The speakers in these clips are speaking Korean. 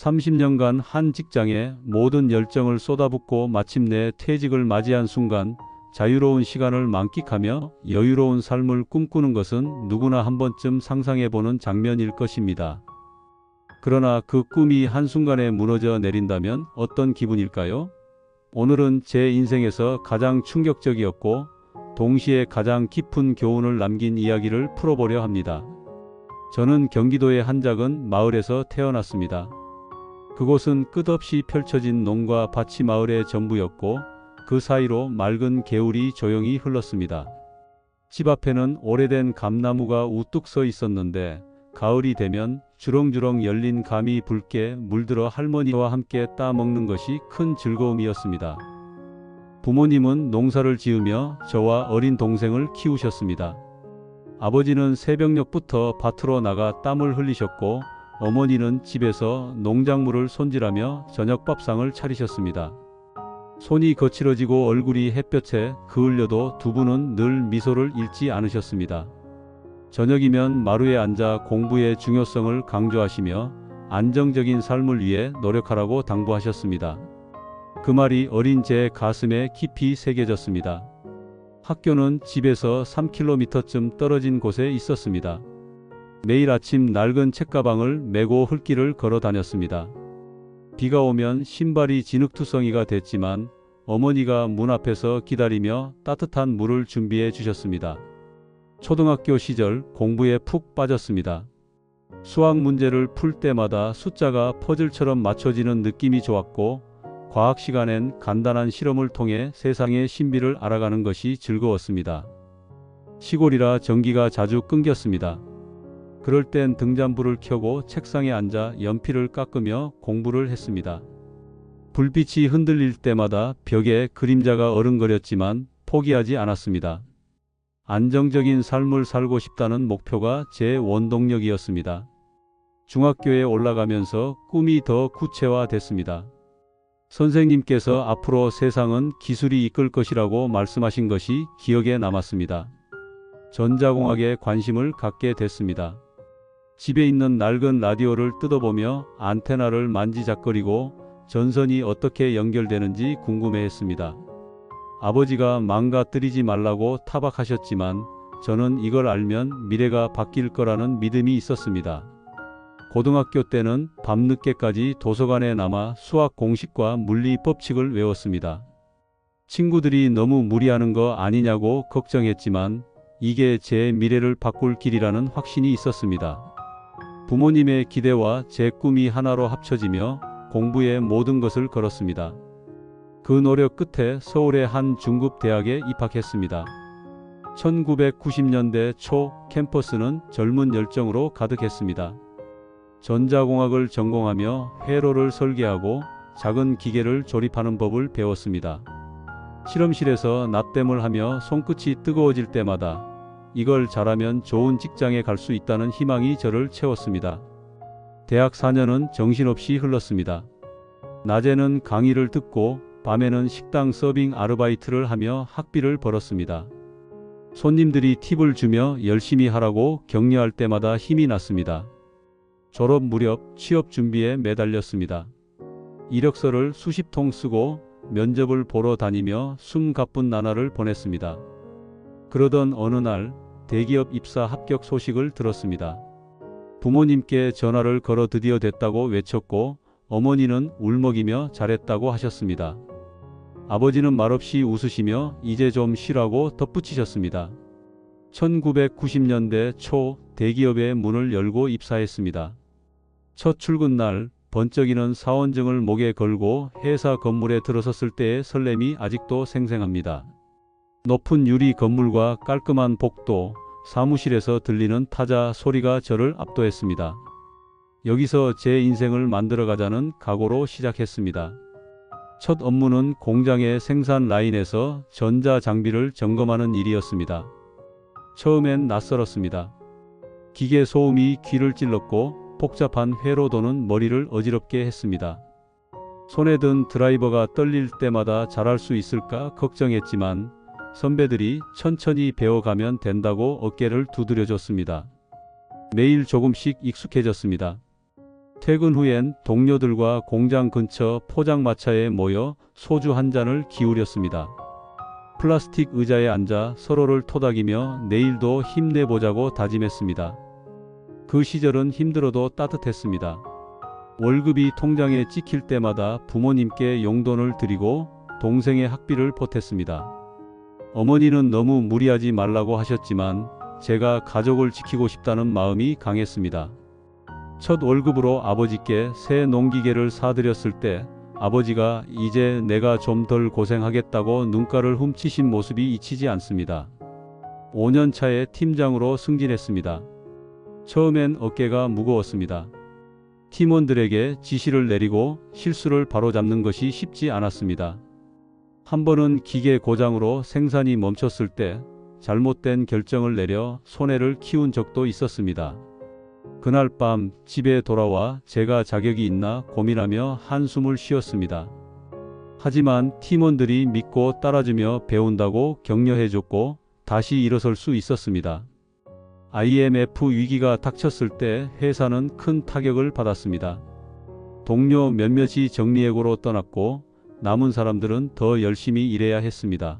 30년간 한 직장에 모든 열정을 쏟아붓고 마침내 퇴직을 맞이한 순간 자유로운 시간을 만끽하며 여유로운 삶을 꿈꾸는 것은 누구나 한 번쯤 상상해보는 장면일 것입니다. 그러나 그 꿈이 한순간에 무너져 내린다면 어떤 기분일까요? 오늘은 제 인생에서 가장 충격적이었고 동시에 가장 깊은 교훈을 남긴 이야기를 풀어보려 합니다. 저는 경기도의 한 작은 마을에서 태어났습니다. 그곳은 끝없이 펼쳐진 농과 밭이 마을의 전부였고 그 사이로 맑은 개울이 조용히 흘렀습니다. 집 앞에는 오래된 감나무가 우뚝 서 있었는데 가을이 되면 주렁주렁 열린 감이 붉게 물들어 할머니와 함께 따먹는 것이 큰 즐거움이었습니다. 부모님은 농사를 지으며 저와 어린 동생을 키우셨습니다. 아버지는 새벽녘부터 밭으로 나가 땀을 흘리셨고 어머니는 집에서 농작물을 손질하며 저녁 밥상을 차리셨습니다. 손이 거칠어지고 얼굴이 햇볕에 그을려도 두 분은 늘 미소를 잃지 않으셨습니다. 저녁이면 마루에 앉아 공부의 중요성을 강조하시며 안정적인 삶을 위해 노력하라고 당부하셨습니다. 그 말이 어린 제 가슴에 깊이 새겨졌습니다. 학교는 집에서 3km쯤 떨어진 곳에 있었습니다. 매일 아침 낡은 책가방을 메고 흙길을 걸어 다녔습니다. 비가 오면 신발이 진흙투성이가 됐지만 어머니가 문 앞에서 기다리며 따뜻한 물을 준비해 주셨습니다. 초등학교 시절 공부에 푹 빠졌습니다. 수학 문제를 풀 때마다 숫자가 퍼즐처럼 맞춰지는 느낌이 좋았고 과학 시간엔 간단한 실험을 통해 세상의 신비를 알아가는 것이 즐거웠습니다. 시골이라 전기가 자주 끊겼습니다. 그럴 땐 등잔불을 켜고 책상에 앉아 연필을 깎으며 공부를 했습니다. 불빛이 흔들릴 때마다 벽에 그림자가 어른거렸지만 포기하지 않았습니다. 안정적인 삶을 살고 싶다는 목표가 제 원동력이었습니다. 중학교에 올라가면서 꿈이 더 구체화됐습니다. 선생님께서 앞으로 세상은 기술이 이끌 것이라고 말씀하신 것이 기억에 남았습니다. 전자공학에 관심을 갖게 됐습니다. 집에 있는 낡은 라디오를 뜯어보며 안테나를 만지작거리고 전선이 어떻게 연결되는지 궁금해했습니다. 아버지가 망가뜨리지 말라고 타박하셨지만 저는 이걸 알면 미래가 바뀔 거라는 믿음이 있었습니다. 고등학교 때는 밤늦게까지 도서관에 남아 수학 공식과 물리 법칙을 외웠습니다. 친구들이 너무 무리하는 거 아니냐고 걱정했지만 이게 제 미래를 바꿀 길이라는 확신이 있었습니다. 부모님의 기대와 제 꿈이 하나로 합쳐지며 공부에 모든 것을 걸었습니다. 그 노력 끝에 서울의 한 중급 대학에 입학했습니다. 1990년대 초 캠퍼스는 젊은 열정으로 가득했습니다. 전자공학을 전공하며 회로를 설계하고 작은 기계를 조립하는 법을 배웠습니다. 실험실에서 납땜을 하며 손끝이 뜨거워질 때마다 이걸 잘하면 좋은 직장에 갈 수 있다는 희망이 저를 채웠습니다. 대학 4년은 정신없이 흘렀습니다. 낮에는 강의를 듣고 밤에는 식당 서빙 아르바이트를 하며 학비를 벌었습니다. 손님들이 팁을 주며 열심히 하라고 격려할 때마다 힘이 났습니다. 졸업 무렵 취업 준비에 매달렸습니다. 이력서를 수십 통 쓰고 면접을 보러 다니며 숨가쁜 나날을 보냈습니다. 그러던 어느 날 대기업 입사 합격 소식을 들었습니다. 부모님께 전화를 걸어 드디어 됐다고 외쳤고 어머니는 울먹이며 잘했다고 하셨습니다. 아버지는 말없이 웃으시며 이제 좀 쉬라고 덧붙이셨습니다. 1990년대 초 대기업의 문을 열고 입사했습니다. 첫 출근 날 번쩍이는 사원증을 목에 걸고 회사 건물에 들어섰을 때의 설렘이 아직도 생생합니다. 높은 유리 건물과 깔끔한 복도, 사무실에서 들리는 타자 소리가 저를 압도했습니다. 여기서 제 인생을 만들어가자는 각오로 시작했습니다. 첫 업무는 공장의 생산 라인에서 전자 장비를 점검하는 일이었습니다. 처음엔 낯설었습니다. 기계 소음이 귀를 찔렀고 복잡한 회로 도는 머리를 어지럽게 했습니다. 손에 든 드라이버가 떨릴 때마다 잘할 수 있을까 걱정했지만 선배들이 천천히 배워가면 된다고 어깨를 두드려줬습니다. 매일 조금씩 익숙해졌습니다. 퇴근 후엔 동료들과 공장 근처 포장마차에 모여 소주 한 잔을 기울였습니다. 플라스틱 의자에 앉아 서로를 토닥이며 내일도 힘내보자고 다짐했습니다. 그 시절은 힘들어도 따뜻했습니다. 월급이 통장에 찍힐 때마다 부모님께 용돈을 드리고 동생의 학비를 보탰습니다. 어머니는 너무 무리하지 말라고 하셨지만 제가 가족을 지키고 싶다는 마음이 강했습니다. 첫 월급으로 아버지께 새 농기계를 사드렸을 때 아버지가 이제 내가 좀 덜 고생하겠다고 눈가를 훔치신 모습이 잊히지 않습니다. 5년 차에 팀장으로 승진했습니다. 처음엔 어깨가 무거웠습니다. 팀원들에게 지시를 내리고 실수를 바로잡는 것이 쉽지 않았습니다. 한 번은 기계 고장으로 생산이 멈췄을 때 잘못된 결정을 내려 손해를 키운 적도 있었습니다. 그날 밤 집에 돌아와 제가 자격이 있나 고민하며 한숨을 쉬었습니다. 하지만 팀원들이 믿고 따라주며 배운다고 격려해줬고 다시 일어설 수 있었습니다. IMF 위기가 닥쳤을 때 회사는 큰 타격을 받았습니다. 동료 몇몇이 정리해고로 떠났고 남은 사람들은 더 열심히 일해야 했습니다.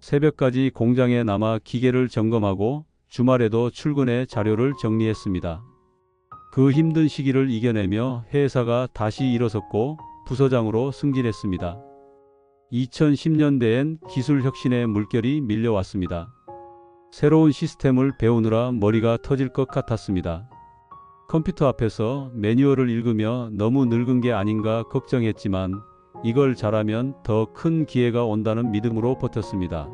새벽까지 공장에 남아 기계를 점검하고 주말에도 출근해 자료를 정리했습니다. 그 힘든 시기를 이겨내며 회사가 다시 일어섰고 부서장으로 승진했습니다. 2010년대엔 기술 혁신의 물결이 밀려왔습니다. 새로운 시스템을 배우느라 머리가 터질 것 같았습니다. 컴퓨터 앞에서 매뉴얼을 읽으며 너무 늙은 게 아닌가 걱정했지만 이걸 잘하면 더 큰 기회가 온다는 믿음으로 버텼습니다.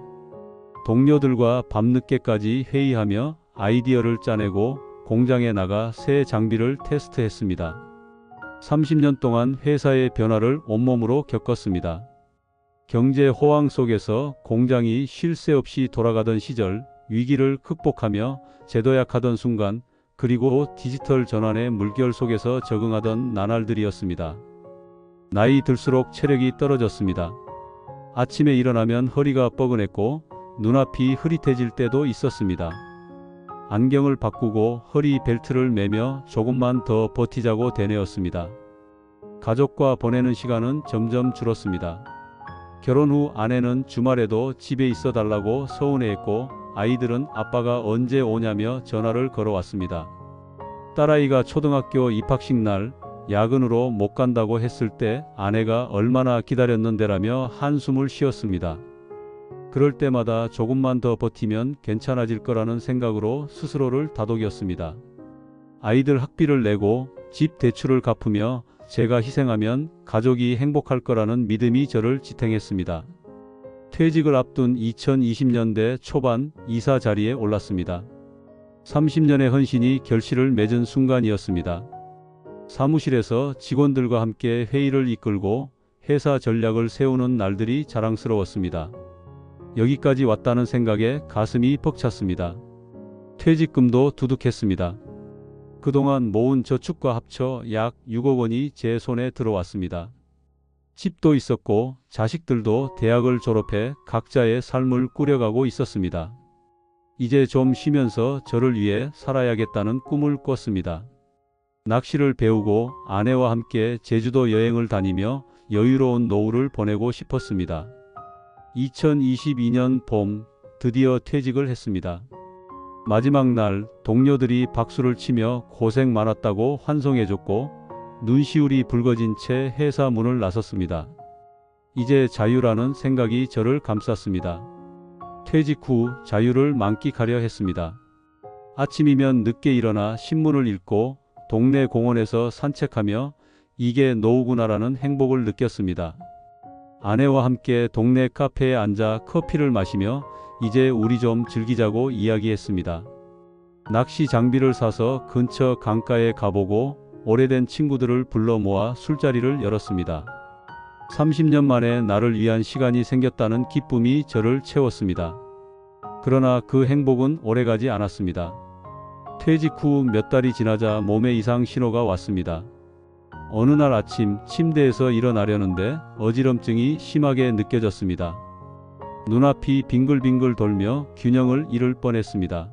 동료들과 밤늦게까지 회의하며 아이디어를 짜내고 공장에 나가 새 장비를 테스트했습니다. 30년 동안 회사의 변화를 온몸으로 겪었습니다. 경제 호황 속에서 공장이 쉴 새 없이 돌아가던 시절 위기를 극복하며 제도약하던 순간 그리고 디지털 전환의 물결 속에서 적응하던 나날들이었습니다. 나이 들수록 체력이 떨어졌습니다. 아침에 일어나면 허리가 뻐근했고 눈앞이 흐릿해질 때도 있었습니다. 안경을 바꾸고 허리 벨트를 매며 조금만 더 버티자고 되뇌었습니다. 가족과 보내는 시간은 점점 줄었습니다. 결혼 후 아내는 주말에도 집에 있어 달라고 서운해했고 아이들은 아빠가 언제 오냐며 전화를 걸어왔습니다. 딸아이가 초등학교 입학식 날 야근으로 못 간다고 했을 때 아내가 얼마나 기다렸는데라며 한숨을 쉬었습니다. 그럴 때마다 조금만 더 버티면 괜찮아질 거라는 생각으로 스스로를 다독였습니다. 아이들 학비를 내고 집 대출을 갚으며 제가 희생하면 가족이 행복할 거라는 믿음이 저를 지탱했습니다. 퇴직을 앞둔 2020년대 초반 이사 자리에 올랐습니다. 30년의 헌신이 결실을 맺은 순간이었습니다. 사무실에서 직원들과 함께 회의를 이끌고 회사 전략을 세우는 날들이 자랑스러웠습니다. 여기까지 왔다는 생각에 가슴이 벅찼습니다. 퇴직금도 두둑했습니다. 그동안 모은 저축과 합쳐 약 6억 원이 제 손에 들어왔습니다. 집도 있었고 자식들도 대학을 졸업해 각자의 삶을 꾸려가고 있었습니다. 이제 좀 쉬면서 저를 위해 살아야겠다는 꿈을 꿨습니다. 낚시를 배우고 아내와 함께 제주도 여행을 다니며 여유로운 노후를 보내고 싶었습니다. 2022년 봄 드디어 퇴직을 했습니다. 마지막 날 동료들이 박수를 치며 고생 많았다고 환송해줬고 눈시울이 붉어진 채 회사 문을 나섰습니다. 이제 자유라는 생각이 저를 감쌌습니다. 퇴직 후 자유를 만끽하려 했습니다. 아침이면 늦게 일어나 신문을 읽고 동네 공원에서 산책하며 이게 노후구나라는 행복을 느꼈습니다. 아내와 함께 동네 카페에 앉아 커피를 마시며 이제 우리 좀 즐기자고 이야기했습니다. 낚시 장비를 사서 근처 강가에 가보고 오래된 친구들을 불러 모아 술자리를 열었습니다. 30년 만에 나를 위한 시간이 생겼다는 기쁨이 저를 채웠습니다. 그러나 그 행복은 오래가지 않았습니다. 퇴직 후 몇 달이 지나자 몸에 이상 신호가 왔습니다. 어느 날 아침 침대에서 일어나려는데 어지럼증이 심하게 느껴졌습니다. 눈앞이 빙글빙글 돌며 균형을 잃을 뻔했습니다.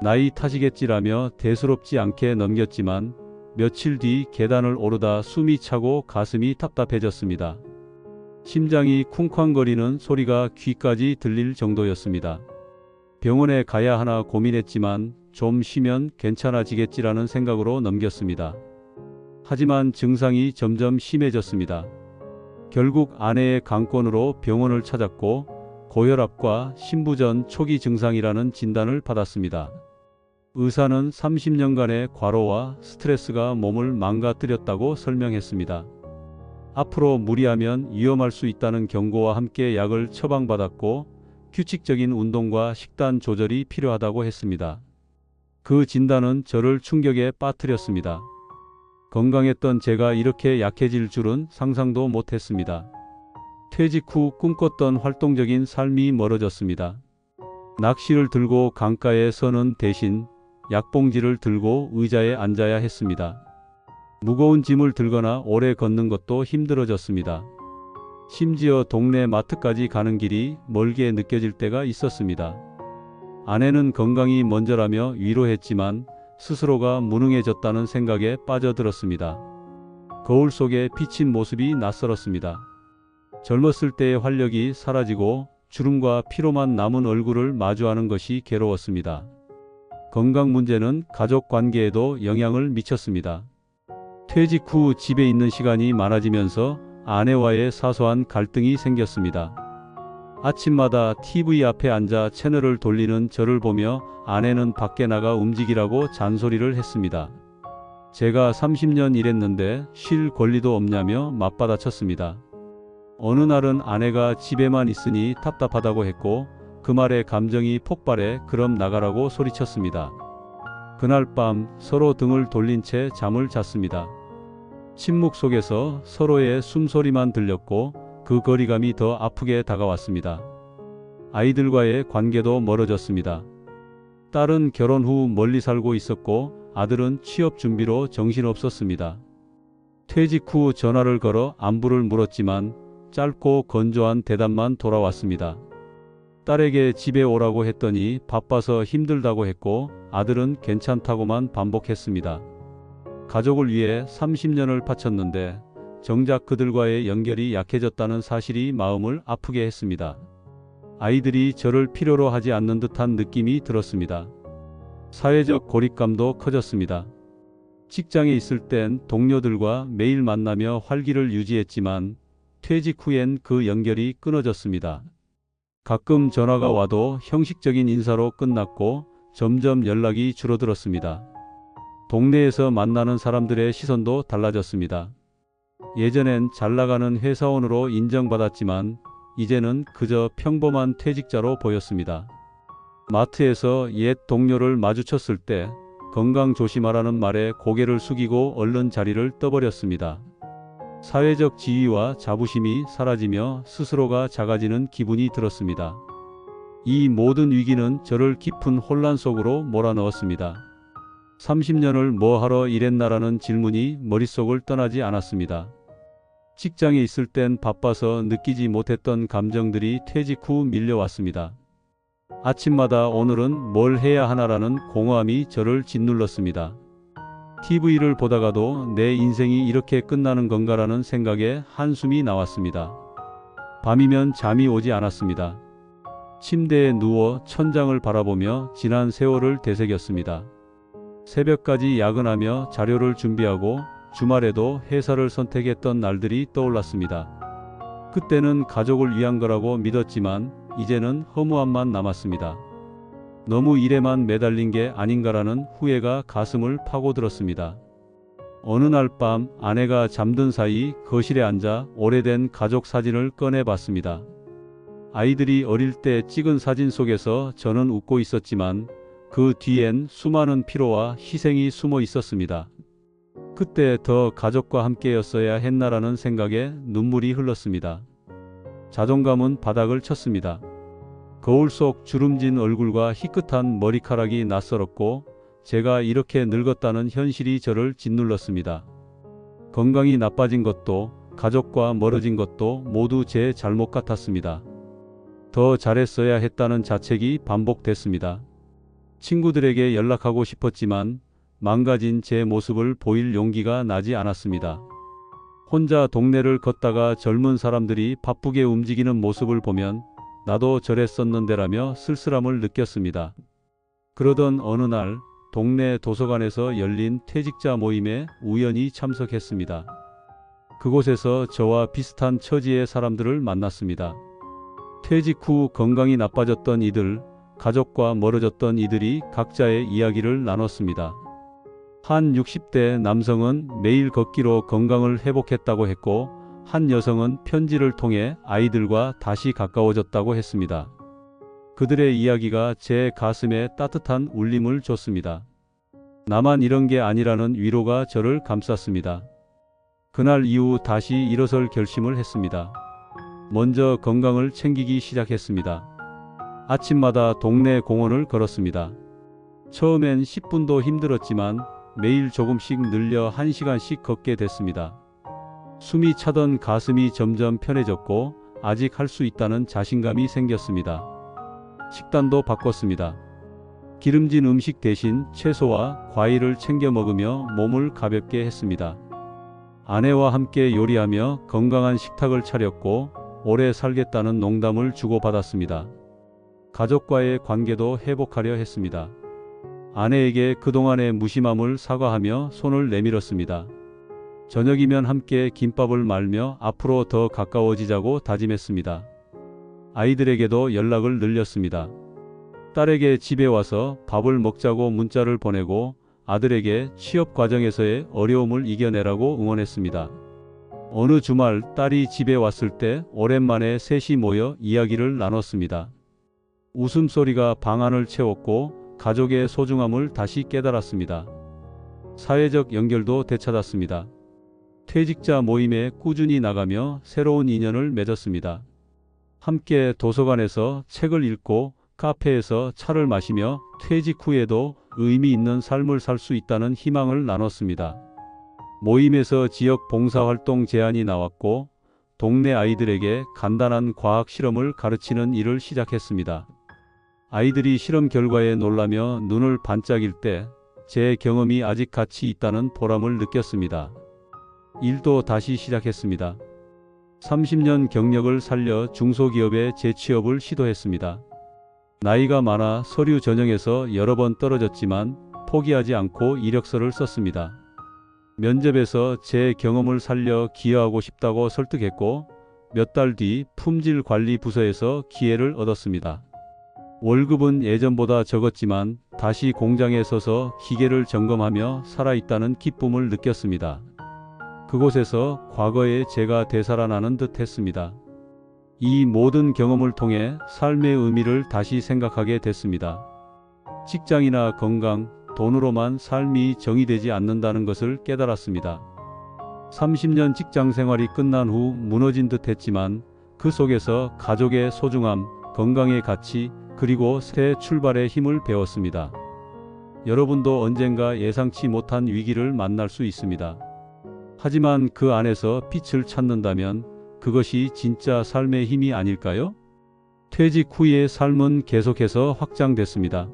나이 탓이겠지라며 대수롭지 않게 넘겼지만 며칠 뒤 계단을 오르다 숨이 차고 가슴이 답답해졌습니다. 심장이 쿵쾅거리는 소리가 귀까지 들릴 정도였습니다. 병원에 가야 하나 고민했지만 좀 쉬면 괜찮아지겠지라는 생각으로 넘겼습니다. 하지만 증상이 점점 심해졌습니다. 결국 아내의 강권으로 병원을 찾았고 고혈압과 신부전 초기 증상이라는 진단을 받았습니다. 의사는 30년간의 과로와 스트레스가 몸을 망가뜨렸다고 설명했습니다. 앞으로 무리하면 위험할 수 있다는 경고와 함께 약을 처방받았고 규칙적인 운동과 식단 조절이 필요하다고 했습니다. 그 진단은 저를 충격에 빠뜨렸습니다. 건강했던 제가 이렇게 약해질 줄은 상상도 못했습니다. 퇴직 후 꿈꿨던 활동적인 삶이 멀어졌습니다. 낚시를 들고 강가에 서는 대신 약봉지를 들고 의자에 앉아야 했습니다. 무거운 짐을 들거나 오래 걷는 것도 힘들어졌습니다. 심지어 동네 마트까지 가는 길이 멀게 느껴질 때가 있었습니다. 아내는 건강이 먼저라며 위로했지만 스스로가 무능해졌다는 생각에 빠져들었습니다. 거울 속에 비친 모습이 낯설었습니다. 젊었을 때의 활력이 사라지고 주름과 피로만 남은 얼굴을 마주하는 것이 괴로웠습니다. 건강 문제는 가족 관계에도 영향을 미쳤습니다. 퇴직 후 집에 있는 시간이 많아지면서 아내와의 사소한 갈등이 생겼습니다. 아침마다 TV 앞에 앉아 채널을 돌리는 저를 보며 아내는 밖에 나가 움직이라고 잔소리를 했습니다. 제가 30년 일했는데 쉴 권리도 없냐며 맞받아쳤습니다. 어느 날은 아내가 집에만 있으니 답답하다고 했고 그 말에 감정이 폭발해 그럼 나가라고 소리쳤습니다. 그날 밤 서로 등을 돌린 채 잠을 잤습니다. 침묵 속에서 서로의 숨소리만 들렸고 그 거리감이 더 아프게 다가왔습니다. 아이들과의 관계도 멀어졌습니다. 딸은 결혼 후 멀리 살고 있었고 아들은 취업 준비로 정신없었습니다. 퇴직 후 전화를 걸어 안부를 물었지만 짧고 건조한 대답만 돌아왔습니다. 딸에게 집에 오라고 했더니 바빠서 힘들다고 했고 아들은 괜찮다고만 반복했습니다. 가족을 위해 30년을 바쳤는데 정작 그들과의 연결이 약해졌다는 사실이 마음을 아프게 했습니다. 아이들이 저를 필요로 하지 않는 듯한 느낌이 들었습니다. 사회적 고립감도 커졌습니다. 직장에 있을 땐 동료들과 매일 만나며 활기를 유지했지만 퇴직 후엔 그 연결이 끊어졌습니다. 가끔 전화가 와도 형식적인 인사로 끝났고 점점 연락이 줄어들었습니다. 동네에서 만나는 사람들의 시선도 달라졌습니다. 예전엔 잘 나가는 회사원으로 인정받았지만 이제는 그저 평범한 퇴직자로 보였습니다. 마트에서 옛 동료를 마주쳤을 때 건강 조심하라는 말에 고개를 숙이고 얼른 자리를 떠버렸습니다. 사회적 지위와 자부심이 사라지며 스스로가 작아지는 기분이 들었습니다. 이 모든 위기는 저를 깊은 혼란 속으로 몰아넣었습니다. 30년을 뭐 하러 일했나라는 질문이 머릿속을 떠나지 않았습니다. 직장에 있을 땐 바빠서 느끼지 못했던 감정들이 퇴직 후 밀려왔습니다. 아침마다 오늘은 뭘 해야 하나라는 공허함이 저를 짓눌렀습니다. TV를 보다가도 내 인생이 이렇게 끝나는 건가라는 생각에 한숨이 나왔습니다. 밤이면 잠이 오지 않았습니다. 침대에 누워 천장을 바라보며 지난 세월을 되새겼습니다. 새벽까지 야근하며 자료를 준비하고 주말에도 회사를 선택했던 날들이 떠올랐습니다. 그때는 가족을 위한 거라고 믿었지만 이제는 허무함만 남았습니다. 너무 일에만 매달린 게 아닌가라는 후회가 가슴을 파고들었습니다. 어느 날 밤 아내가 잠든 사이 거실에 앉아 오래된 가족 사진을 꺼내 봤습니다. 아이들이 어릴 때 찍은 사진 속에서 저는 웃고 있었지만 그 뒤엔 수많은 피로와 희생이 숨어 있었습니다. 그때 더 가족과 함께였어야 했나라는 생각에 눈물이 흘렀습니다. 자존감은 바닥을 쳤습니다. 거울 속 주름진 얼굴과 희끗한 머리카락이 낯설었고 제가 이렇게 늙었다는 현실이 저를 짓눌렀습니다. 건강이 나빠진 것도 가족과 멀어진 것도 모두 제 잘못 같았습니다. 더 잘했어야 했다는 자책이 반복됐습니다. 친구들에게 연락하고 싶었지만 망가진 제 모습을 보일 용기가 나지 않았습니다. 혼자 동네를 걷다가 젊은 사람들이 바쁘게 움직이는 모습을 보면 나도 저랬었는데라며 쓸쓸함을 느꼈습니다. 그러던 어느 날 동네 도서관에서 열린 퇴직자 모임에 우연히 참석했습니다. 그곳에서 저와 비슷한 처지의 사람들을 만났습니다. 퇴직 후 건강이 나빠졌던 이들, 가족과 멀어졌던 이들이 각자의 이야기를 나눴습니다. 한 60대 남성은 매일 걷기로 건강을 회복했다고 했고, 한 여성은 편지를 통해 아이들과 다시 가까워졌다고 했습니다. 그들의 이야기가 제 가슴에 따뜻한 울림을 줬습니다. 나만 이런 게 아니라는 위로가 저를 감쌌습니다. 그날 이후 다시 일어설 결심을 했습니다. 먼저 건강을 챙기기 시작했습니다. 아침마다 동네 공원을 걸었습니다. 처음엔 10분도 힘들었지만 매일 조금씩 늘려 1시간씩 걷게 됐습니다. 숨이 차던 가슴이 점점 편해졌고 아직 할 수 있다는 자신감이 생겼습니다. 식단도 바꿨습니다. 기름진 음식 대신 채소와 과일을 챙겨 먹으며 몸을 가볍게 했습니다. 아내와 함께 요리하며 건강한 식탁을 차렸고 오래 살겠다는 농담을 주고받았습니다. 가족과의 관계도 회복하려 했습니다. 아내에게 그동안의 무심함을 사과하며 손을 내밀었습니다. 저녁이면 함께 김밥을 말며 앞으로 더 가까워지자고 다짐했습니다. 아이들에게도 연락을 늘렸습니다. 딸에게 집에 와서 밥을 먹자고 문자를 보내고 아들에게 취업 과정에서의 어려움을 이겨내라고 응원했습니다. 어느 주말 딸이 집에 왔을 때 오랜만에 셋이 모여 이야기를 나눴습니다. 웃음소리가 방안을 채웠고 가족의 소중함을 다시 깨달았습니다. 사회적 연결도 되찾았습니다. 퇴직자 모임에 꾸준히 나가며 새로운 인연을 맺었습니다. 함께 도서관에서 책을 읽고 카페에서 차를 마시며 퇴직 후에도 의미 있는 삶을 살 수 있다는 희망을 나눴습니다. 모임에서 지역 봉사활동 제안이 나왔고 동네 아이들에게 간단한 과학 실험을 가르치는 일을 시작했습니다. 아이들이 실험 결과에 놀라며 눈을 반짝일 때 제 경험이 아직 가치 있다는 보람을 느꼈습니다. 일도 다시 시작했습니다. 30년 경력을 살려 중소기업에 재취업을 시도했습니다. 나이가 많아 서류 전형에서 여러 번 떨어졌지만 포기하지 않고 이력서를 썼습니다. 면접에서 제 경험을 살려 기여하고 싶다고 설득했고 몇 달 뒤 품질 관리 부서에서 기회를 얻었습니다. 월급은 예전보다 적었지만 다시 공장에 서서 기계를 점검하며 살아있다는 기쁨을 느꼈습니다. 그곳에서 과거의 제가 되살아나는 듯 했습니다. 이 모든 경험을 통해 삶의 의미를 다시 생각하게 됐습니다. 직장이나 건강, 돈으로만 삶이 정의되지 않는다는 것을 깨달았습니다. 30년 직장 생활이 끝난 후 무너진 듯 했지만 그 속에서 가족의 소중함, 건강의 가치, 그리고 새 출발의 힘을 배웠습니다. 여러분도 언젠가 예상치 못한 위기를 만날 수 있습니다. 하지만 그 안에서 빛을 찾는다면 그것이 진짜 삶의 힘이 아닐까요? 퇴직 후의 삶은 계속해서 확장됐습니다.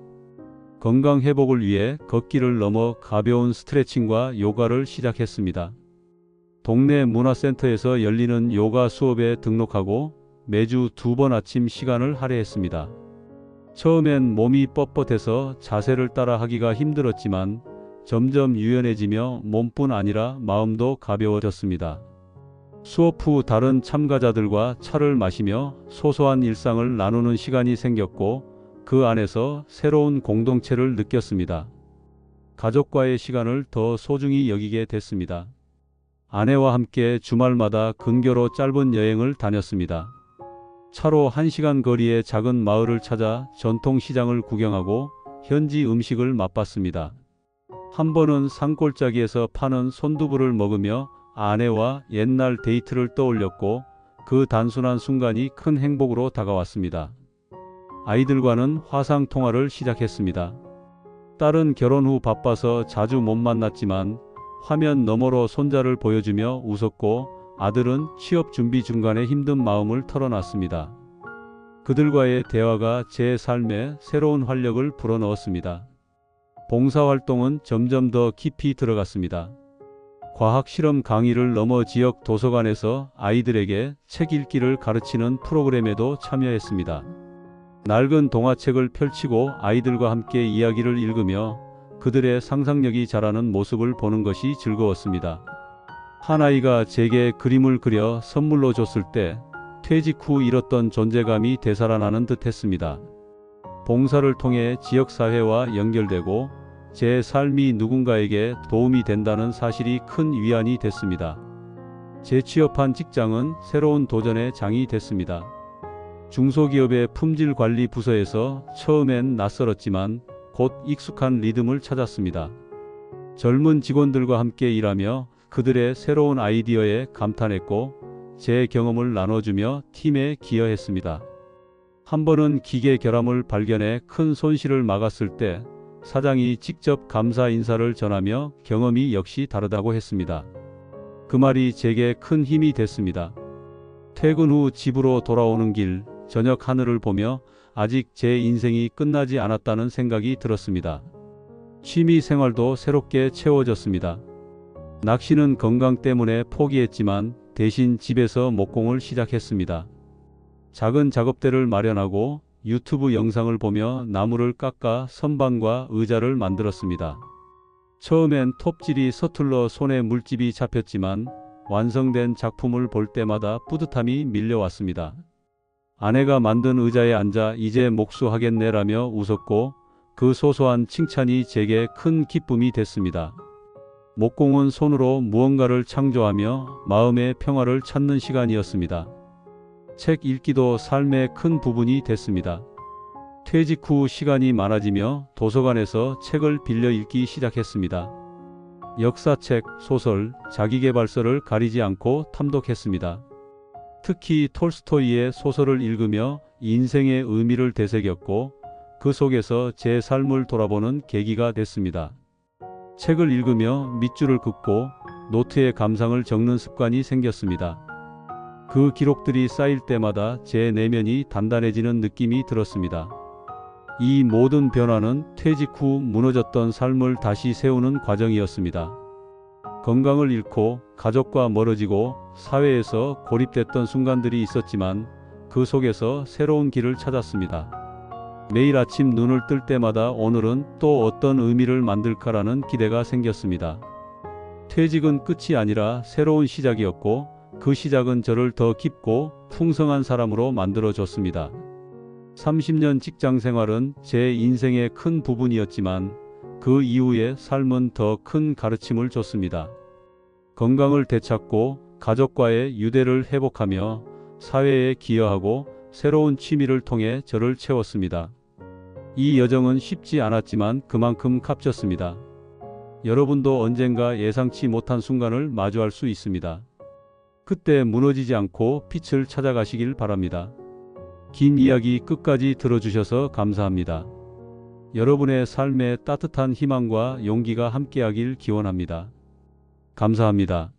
건강 회복을 위해 걷기를 넘어 가벼운 스트레칭과 요가를 시작했습니다. 동네 문화센터에서 열리는 요가 수업에 등록하고 매주 두 번 아침 시간을 할애했습니다. 처음엔 몸이 뻣뻣해서 자세를 따라 하기가 힘들었지만 점점 유연해지며 몸뿐 아니라 마음도 가벼워졌습니다. 수업 후 다른 참가자들과 차를 마시며 소소한 일상을 나누는 시간이 생겼고 그 안에서 새로운 공동체를 느꼈습니다. 가족과의 시간을 더 소중히 여기게 됐습니다. 아내와 함께 주말마다 근교로 짧은 여행을 다녔습니다. 차로 1시간 거리의 작은 마을을 찾아 전통시장을 구경하고 현지 음식을 맛봤습니다. 한 번은 산골짜기에서 파는 손두부를 먹으며 아내와 옛날 데이트를 떠올렸고 그 단순한 순간이 큰 행복으로 다가왔습니다. 아이들과는 화상 통화를 시작했습니다. 딸은 결혼 후 바빠서 자주 못 만났지만 화면 너머로 손자를 보여주며 웃었고 아들은 취업 준비 중간에 힘든 마음을 털어놨습니다. 그들과의 대화가 제 삶에 새로운 활력을 불어넣었습니다. 봉사활동은 점점 더 깊이 들어갔습니다. 과학 실험 강의를 넘어 지역 도서관에서 아이들에게 책 읽기를 가르치는 프로그램에도 참여했습니다. 낡은 동화책을 펼치고 아이들과 함께 이야기를 읽으며 그들의 상상력이 자라는 모습을 보는 것이 즐거웠습니다. 한 아이가 제게 그림을 그려 선물로 줬을 때 퇴직 후 잃었던 존재감이 되살아나는 듯 했습니다. 봉사를 통해 지역사회와 연결되고 제 삶이 누군가에게 도움이 된다는 사실이 큰 위안이 됐습니다. 재취업한 직장은 새로운 도전의 장이 됐습니다. 중소기업의 품질 관리 부서에서 처음엔 낯설었지만 곧 익숙한 리듬을 찾았습니다. 젊은 직원들과 함께 일하며 그들의 새로운 아이디어에 감탄했고 제 경험을 나눠주며 팀에 기여했습니다. 한 번은 기계 결함을 발견해 큰 손실을 막았을 때 사장이 직접 감사 인사를 전하며 경험이 역시 다르다고 했습니다. 그 말이 제게 큰 힘이 됐습니다. 퇴근 후 집으로 돌아오는 길, 저녁 하늘을 보며 아직 제 인생이 끝나지 않았다는 생각이 들었습니다. 취미 생활도 새롭게 채워졌습니다. 낚시는 건강 때문에 포기했지만 대신 집에서 목공을 시작했습니다. 작은 작업대를 마련하고 유튜브 영상을 보며 나무를 깎아 선반과 의자를 만들었습니다. 처음엔 톱질이 서툴러 손에 물집이 잡혔지만 완성된 작품을 볼 때마다 뿌듯함이 밀려왔습니다. 아내가 만든 의자에 앉아 이제 목수하겠네라며 웃었고 그 소소한 칭찬이 제게 큰 기쁨이 됐습니다. 목공은 손으로 무언가를 창조하며 마음의 평화를 찾는 시간이었습니다. 책 읽기도 삶의 큰 부분이 됐습니다. 퇴직 후 시간이 많아지며 도서관에서 책을 빌려 읽기 시작했습니다. 역사책, 소설, 자기계발서를 가리지 않고 탐독했습니다. 특히 톨스토이의 소설을 읽으며 인생의 의미를 되새겼고 그 속에서 제 삶을 돌아보는 계기가 됐습니다. 책을 읽으며 밑줄을 긋고 노트에 감상을 적는 습관이 생겼습니다. 그 기록들이 쌓일 때마다 제 내면이 단단해지는 느낌이 들었습니다. 이 모든 변화는 퇴직 후 무너졌던 삶을 다시 세우는 과정이었습니다. 건강을 잃고 가족과 멀어지고 사회에서 고립됐던 순간들이 있었지만 그 속에서 새로운 길을 찾았습니다. 매일 아침 눈을 뜰 때마다 오늘은 또 어떤 의미를 만들까라는 기대가 생겼습니다. 퇴직은 끝이 아니라 새로운 시작이었고 그 시작은 저를 더 깊고 풍성한 사람으로 만들어 줬습니다. 30년 직장 생활은 제 인생의 큰 부분이었지만 그 이후의 삶은 더 큰 가르침을 줬습니다. 건강을 되찾고 가족과의 유대를 회복하며 사회에 기여하고 새로운 취미를 통해 저를 채웠습니다. 이 여정은 쉽지 않았지만 그만큼 값졌습니다. 여러분도 언젠가 예상치 못한 순간을 마주할 수 있습니다. 그때 무너지지 않고 빛을 찾아가시길 바랍니다. 긴 이야기 끝까지 들어주셔서 감사합니다. 여러분의 삶에 따뜻한 희망과 용기가 함께하길 기원합니다. 감사합니다.